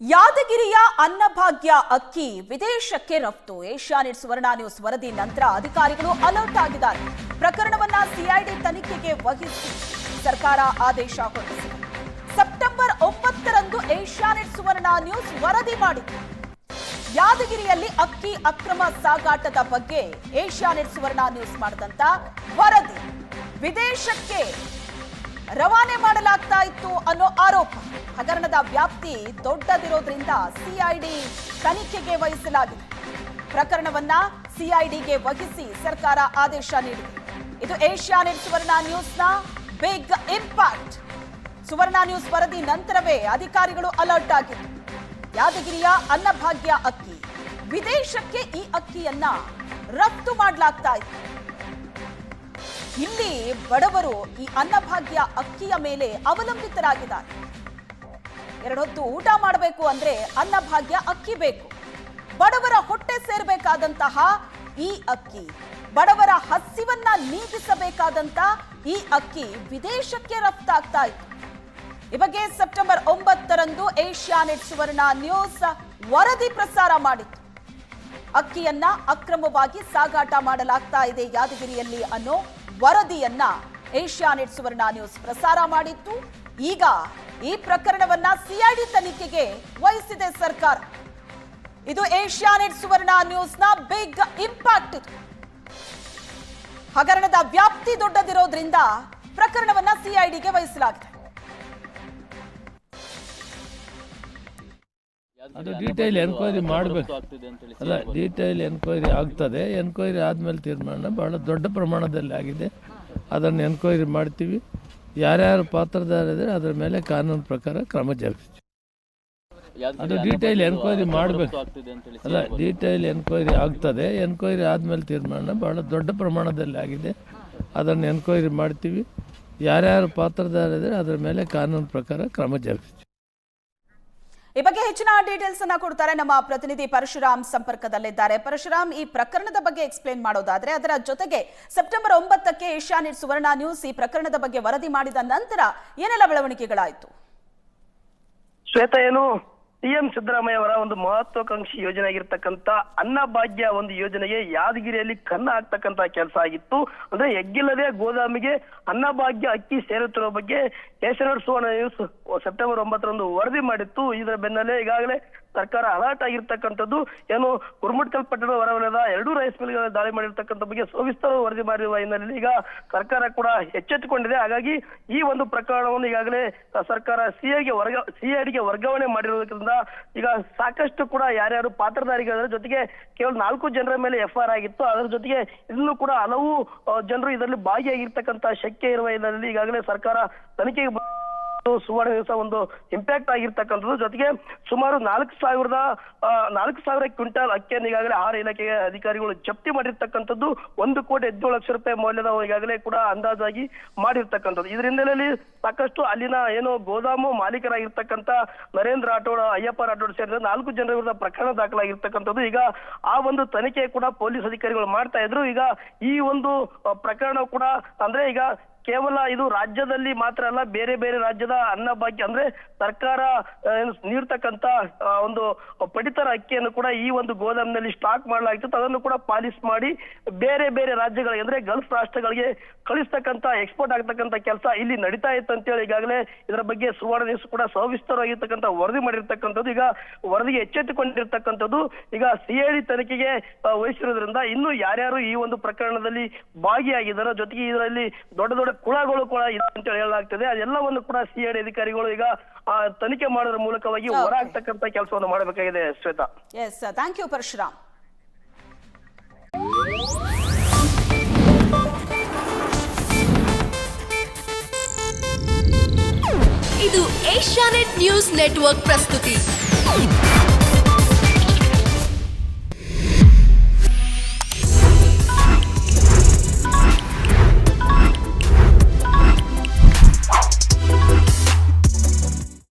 ಯಾದಗಿರಿಯ ಅನ್ನಭಾಗ್ಯ ಅಕ್ಕಿ ವಿದೇಶಕ್ಕೆ ರಫ್ತು. ಏಷ್ಯಾನೆಟ್ ಸುವರ್ಣ ನ್ಯೂಸ್ ವರದಿ ನಂತರ ಅಧಿಕಾರಿಗಳು ಅಲರ್ಟ್ ಆಗಿದ್ದಾರೆ. ಪ್ರಕರಣವನ್ನ ಸಿಐಡಿ ತನಿಖೆಗೆ ವಹಿಸಿ ಸರ್ಕಾರ ಆದೇಶ ಹೊರಡಿಸಿದೆ. ಸೆಪ್ಟೆಂಬರ್ ಒಂಬತ್ತರಂದು ಏಷ್ಯಾನೆಟ್ ಸುವರ್ಣ ನ್ಯೂಸ್ ವರದಿ ಮಾಡಿತ್ತು ಯಾದಗಿರಿಯಲ್ಲಿ ಅಕ್ಕಿ ಅಕ್ರಮ ಸಾಗಾಟದ ಬಗ್ಗೆ ಏಷ್ಯಾನೆಟ್ ಸುವರ್ಣ ನ್ಯೂಸ್ ಮಾಡಿದಂತ ವರದಿ. ವಿದೇಶಕ್ಕೆ ರವಾನೆ ಮಾಡಲಾಗ್ತಾ ಇತ್ತು ಅನ್ನೋ ಆರೋಪ. ಹಗರಣದ ವ್ಯಾಪ್ತಿ ದೊಡ್ಡದಿರೋದ್ರಿಂದ ಸಿಐಡಿ ತನಿಖೆಗೆ ವಹಿಸಲಾಗಿದೆ. ಪ್ರಕರಣವನ್ನ ಸಿಐಡಿಗೆ ವಹಿಸಿ ಸರ್ಕಾರ ಆದೇಶ ನೀಡಿದೆ. ಇದು ಏಷ್ಯಾನೆಟ್ ಸುವರ್ಣ ನ್ಯೂಸ್ನ ಬಿಗ್ ಇಂಪ್ಯಾಕ್ಟ್. ಸುವರ್ಣ ನ್ಯೂಸ್ ವರದಿ ನಂತರವೇ ಅಧಿಕಾರಿಗಳು ಅಲರ್ಟ್ ಆಗಿತ್ತು ಯಾದಗಿರಿಯ ಅನ್ನಭಾಗ್ಯ ಅಕ್ಕಿ, ವಿದೇಶಕ್ಕೆ ಈ ಅಕ್ಕಿಯನ್ನ ರಫ್ತು ಮಾಡಲಾಗ್ತಾ ಇತ್ತು. ಇಲ್ಲಿ ಬಡವರು ಈ ಅನ್ನಭಾಗ್ಯ ಅಕ್ಕಿಯ ಮೇಲೆ ಅವಲಂಬಿತರಾಗಿದ್ದಾರೆ. ಎರಡೊತ್ತು ಊಟ ಮಾಡಬೇಕು ಅಂದ್ರೆ ಅನ್ನಭಾಗ್ಯ ಅಕ್ಕಿ ಬೇಕು. ಬಡವರ ಹೊಟ್ಟೆ ಸೇರಬೇಕಾದಂತಹ ಈ ಅಕ್ಕಿ, ಬಡವರ ಹಸಿವನ್ನ ನೀಗಿಸಬೇಕಾದಂತ ಈ ಅಕ್ಕಿ ವಿದೇಶಕ್ಕೆ ರಫ್ತಾಗ್ತಾ ಇತ್ತು. ಈ ಬಗ್ಗೆ ಸೆಪ್ಟೆಂಬರ್ ಒಂಬತ್ತರಂದು ಏಷ್ಯಾನೆಟ್ ಸುವರ್ಣ ನ್ಯೂಸ್ ವರದಿ ಪ್ರಸಾರ ಮಾಡಿತ್ತು. ಅಕ್ಕಿಯನ್ನ ಅಕ್ರಮವಾಗಿ ಸಾಗಾಟ ಮಾಡಲಾಗ್ತಾ ಇದೆ ಯಾದಗಿರಿಯಲ್ಲಿ ಅನ್ನೋ ವರದಿಯನ್ನ ಏಷ್ಯಾನೆಟ್ ಸುವರ್ಣ ನ್ಯೂಸ್ ಪ್ರಸಾರ ಮಾಡಿತ್ತು. ಈಗ ಈ ಪ್ರಕರಣವನ್ನ ಸಿಐಡಿ ತನಿಖೆಗೆ ವಹಿಸಿದೆ ಸರ್ಕಾರ. ಇದು ಏಷ್ಯಾನೆಟ್ ಸುವರ್ಣ ನ್ಯೂಸ್ನ ಬಿಗ್ ಇಂಪ್ಯಾಕ್ಟ್ ಹಗರಣದ ವ್ಯಾಪ್ತಿ ದೊಡ್ಡದಿರೋದ್ರಿಂದ ಪ್ರಕರಣವನ್ನ ಸಿಐಡಿಗೆ ವಹಿಸಲಾಗಿದೆ. ಅದು ಡೀಟೇಲ್ ಎನ್ಕ್ವೈರಿ ಮಾಡಬೇಕು. ಅಲ್ಲ ಡೀಟೇಲ್ ಎನ್ಕ್ವೈರಿ ಆಗ್ತದೆ. ಎನ್ಕ್ವೈರಿ ಆದಮೇಲೆ ತೀರ್ಮಾನ ಭಾಳ ದೊಡ್ಡ ಪ್ರಮಾಣದಲ್ಲಿ ಆಗಿದೆ. ಅದನ್ನು ಎನ್ಕ್ವೈರಿ ಮಾಡ್ತೀವಿ. ಯಾರ್ಯಾರು ಪಾತ್ರದಾರಿದ್ರೆ ಅದರ ಮೇಲೆ ಕಾನೂನು ಪ್ರಕಾರ ಕ್ರಮ ಜರುಗಿಸ್ತೀವಿ. ಅದು ಡೀಟೇಲ್ ಎನ್ಕ್ವೈರಿ ಮಾಡಬೇಕು. ಅಲ್ಲ ಡೀಟೇಲ್ ಎನ್ಕ್ವೈರಿ ಆಗ್ತದೆ. ಎನ್ಕ್ವೈರಿ ಆದಮೇಲೆ ತೀರ್ಮಾನ ಭಾಳ ದೊಡ್ಡ ಪ್ರಮಾಣದಲ್ಲಿ ಆಗಿದೆ. ಅದನ್ನು ಎನ್ಕ್ವೈರಿ ಮಾಡ್ತೀವಿ. ಯಾರ್ಯಾರು ಪಾತ್ರದಾರಿದ್ರೆ ಅದರ ಮೇಲೆ ಕಾನೂನು ಪ್ರಕಾರ ಕ್ರಮ ಜರುಗಿಸ್ತೀವಿ. ಈ ಬಗ್ಗೆ ಹೆಚ್ಚಿನ ಡೀಟೇಲ್ಸ್ ಅನ್ನ ಕೊಡ್ತಾರೆ ನಮ್ಮ ಪ್ರತಿನಿಧಿ ಪರಶುರಾಮ್ ಸಂಪರ್ಕದಲ್ಲಿದ್ದಾರೆ. ಪರಶುರಾಮ್, ಈ ಪ್ರಕರಣದ ಬಗ್ಗೆ ಎಕ್ಸ್ಪ್ಲೇನ್ ಮಾಡೋದಾದ್ರೆ ಅದರ ಜೊತೆಗೆ ಸೆಪ್ಟೆಂಬರ್ ಒಂಬತ್ತಕ್ಕೆ ಏಷ್ಯಾನೆಟ್ ಸುವರ್ಣ ನ್ಯೂಸ್ ಈ ಪ್ರಕರಣದ ಬಗ್ಗೆ ವರದಿ ಮಾಡಿದ ನಂತರ ಏನೆಲ್ಲ ಬೆಳವಣಿಗೆಗಳಾಯಿತು? ಶ್ವೇತಾ, ಏನು? ಸಿಎಂ ಸಿದ್ದರಾಮಯ್ಯ ಅವರ ಒಂದು ಮಹತ್ವಾಕಾಂಕ್ಷಿ ಯೋಜನೆ ಆಗಿರ್ತಕ್ಕಂತ ಅನ್ನಭಾಗ್ಯ ಒಂದು ಯೋಜನೆಗೆ ಯಾದಗಿರಿಯಲ್ಲಿ ಕನ್ನ ಹಾಕ್ತಕ್ಕಂತ ಕೆಲಸ ಆಗಿತ್ತು. ಅಂದ್ರೆ ಎಗ್ಗಿಲ್ಲದೆ ಗೋದಾಮಿಗೆ ಅನ್ನಭಾಗ್ಯ ಅಕ್ಕಿ ಸೇರುತ್ತಿರುವ ಬಗ್ಗೆ ಏಷ್ಯಾನೆಟ್ ಸುವರ್ಣ ನ್ಯೂಸ್ ಸೆಪ್ಟೆಂಬರ್ ಒಂಬತ್ತರಂದು ವರದಿ ಮಾಡಿತ್ತು. ಇದರ ಬೆನ್ನಲ್ಲೇ ಈಗಾಗಲೇ ಸರ್ಕಾರ ಅಲರ್ಟ್ ಆಗಿರ್ತಕ್ಕಂಥದ್ದು, ಏನು ಕುರ್ಮಟ್ಕಲ್ ಪಟ್ಟಣ ಹೊರವಲಯದ ಎರಡೂ ರೈಸ್ ಮಿಲ್ಗಳ ದಾಳಿ ಮಾಡಿರ್ತಕ್ಕಂಥ ಬಗ್ಗೆ ಸವಿಸ್ತಾರ ವರದಿ ಮಾಡಿರುವ ಹಿನ್ನೆಲೆಯಲ್ಲಿ ಈಗ ಸರ್ಕಾರ ಕೂಡ ಎಚ್ಚೆತ್ತುಕೊಂಡಿದೆ. ಹಾಗಾಗಿ ಈ ಒಂದು ಪ್ರಕರಣವನ್ನು ಈಗಾಗಲೇ ಸರ್ಕಾರ ಸಿಐಗೆ ವರ್ಗ, ಸಿಐಡಿಗೆ ವರ್ಗಾವಣೆ ಮಾಡಿರೋದ್ರಿಂದ ಈಗ ಸಾಕಷ್ಟು ಕೂಡ ಯಾರ್ಯಾರು ಪಾತ್ರಧಾರಿಗಳ ಜೊತೆಗೆ ಕೇವಲ ನಾಲ್ಕು ಜನರ ಮೇಲೆ ಎಫ್ಐಆರ್ ಆಗಿತ್ತು. ಅದರ ಜೊತೆಗೆ ಇನ್ನೂ ಕೂಡ ಹಲವು ಜನರು ಇದರಲ್ಲಿ ಭಾಗಿಯಾಗಿರ್ತಕ್ಕಂಥ ಶಕ್ಯ ಇರುವ ಹಿನ್ನೆಲೆಯಲ್ಲಿ ಈಗಾಗಲೇ ಸರ್ಕಾರ ತನಿಖೆಗೆ ಸುವರ್ಣ ದಿವಸ ಒಂದು ಇಂಪ್ಯಾಕ್ಟ್ ಆಗಿರ್ತಕ್ಕಂಥದ್ದು. ಜೊತೆಗೆ ಸುಮಾರು ನಾಲ್ಕು ಸಾವಿರದ ನಾಲ್ಕು ಸಾವಿರ ಕ್ವಿಂಟಲ್ ಅಕ್ಕಿಯನ್ನು ಈಗಾಗಲೇ ಆಹಾರ ಇಲಾಖೆಯ ಅಧಿಕಾರಿಗಳು ಜಪ್ತಿ ಮಾಡಿರ್ತಕ್ಕಂಥದ್ದು. ಒಂದು ಕೋಟಿ ಹದಿನೇಳು ಲಕ್ಷ ರೂಪಾಯಿ ಮೌಲ್ಯದ ಈಗಾಗಲೇ ಕೂಡ ಅಂದಾಜಾಗಿ ಮಾಡಿರ್ತಕ್ಕಂಥದ್ದು. ಇದರ ಹಿನ್ನೆಲೆಯಲ್ಲಿ ಸಾಕಷ್ಟು ಅಲ್ಲಿನ ಏನು ಗೋದಾಮು ಮಾಲೀಕರಾಗಿರ್ತಕ್ಕಂಥ ನರೇಂದ್ರ ರಾಠೋಡ್, ಅಯ್ಯಪ್ಪ ರಾಠೋಡ್ ಸೇರಿದಂತೆ ನಾಲ್ಕು ಜನರ ವಿರುದ್ಧ ಪ್ರಕರಣ ದಾಖಲಾಗಿರ್ತಕ್ಕಂಥದ್ದು. ಈಗ ಆ ಒಂದು ತನಿಖೆ ಕೂಡ ಪೊಲೀಸ್ ಅಧಿಕಾರಿಗಳು ಮಾಡ್ತಾ ಇದ್ರು. ಈಗ ಈ ಒಂದು ಪ್ರಕರಣ ಕೂಡ ಅಂದ್ರೆ ಈಗ ಕೇವಲ ಇದು ರಾಜ್ಯದಲ್ಲಿ ಮಾತ್ರ ಅಲ್ಲ, ಬೇರೆ ಬೇರೆ ರಾಜ್ಯದ ಅನ್ನಭಾಗ್ಯ ಅಂದ್ರೆ ಸರ್ಕಾರ ನೀಡ್ತಕ್ಕಂತ ಒಂದು ಪಡಿತರ ಅಕ್ಕಿಯನ್ನು ಕೂಡ ಈ ಒಂದು ಗೋದಾಮಿನಲ್ಲಿ ಸ್ಟಾಕ್ ಮಾಡಲಾಗಿತ್ತು ಅದನ್ನು ಕೂಡ ಪಾಲಿಸ್ ಮಾಡಿ ಬೇರೆ ಬೇರೆ ರಾಜ್ಯಗಳಿಗೆ ಅಂದ್ರೆ ಗಲ್ಫ್ ರಾಷ್ಟ್ರಗಳಿಗೆ ಕಳಿಸ್ತಕ್ಕಂತ ಎಕ್ಸ್ಪೋರ್ಟ್ ಆಗ್ತಕ್ಕಂತ ಕೆಲಸ ಇಲ್ಲಿ ನಡೀತಾ ಇತ್ತು ಅಂತೇಳಿ ಈಗಾಗಲೇ ಇದರ ಬಗ್ಗೆ ಸುವರ್ಣ ನ್ಯೂಸ್ ಕೂಡ ಸವಿಸ್ತರವಾಗಿರ್ತಕ್ಕಂಥ ವರದಿ ಮಾಡಿರ್ತಕ್ಕಂಥದ್ದು. ಈಗ ವರದಿಗೆ ಎಚ್ಚೆತ್ತುಕೊಂಡಿರ್ತಕ್ಕಂಥದ್ದು ಈಗ ಸಿಐಡಿ ತನಿಖೆಗೆ ವಹಿಸಿರೋದ್ರಿಂದ ಇನ್ನು ಯಾರ್ಯಾರು ಈ ಒಂದು ಪ್ರಕರಣದಲ್ಲಿ ಭಾಗಿಯಾಗಿದ್ದಾರೋ, ಜೊತೆಗೆ ಇದರಲ್ಲಿ ದೊಡ್ಡ ದೊಡ್ಡ ಕುಳಗಳು ಕೂಡ ಇದೆ ಅಂತ ಹೇಳಲಾಗ್ತದೆ. ಅದೆಲ್ಲವನ್ನು ಕೂಡ ಸಿಐಡಿ ಅಧಿಕಾರಿಗಳು ಈಗ ಆ, ತನಿಖೆ ಮಾಡೋದ್ರ ಮೂಲಕವಾಗಿ ಹೊರ ಹಾಕ್ತಕ್ಕಂತ ಕೆಲಸವನ್ನು ಮಾಡಬೇಕಾಗಿದೆ Shwetha. Yes thank you Parashuram ಇದು ಏಷ್ಯಾನೆಟ್ ನ್ಯೂಸ್ ನೆಟ್ವರ್ಕ್ ಪ್ರಸ್ತುತಿ.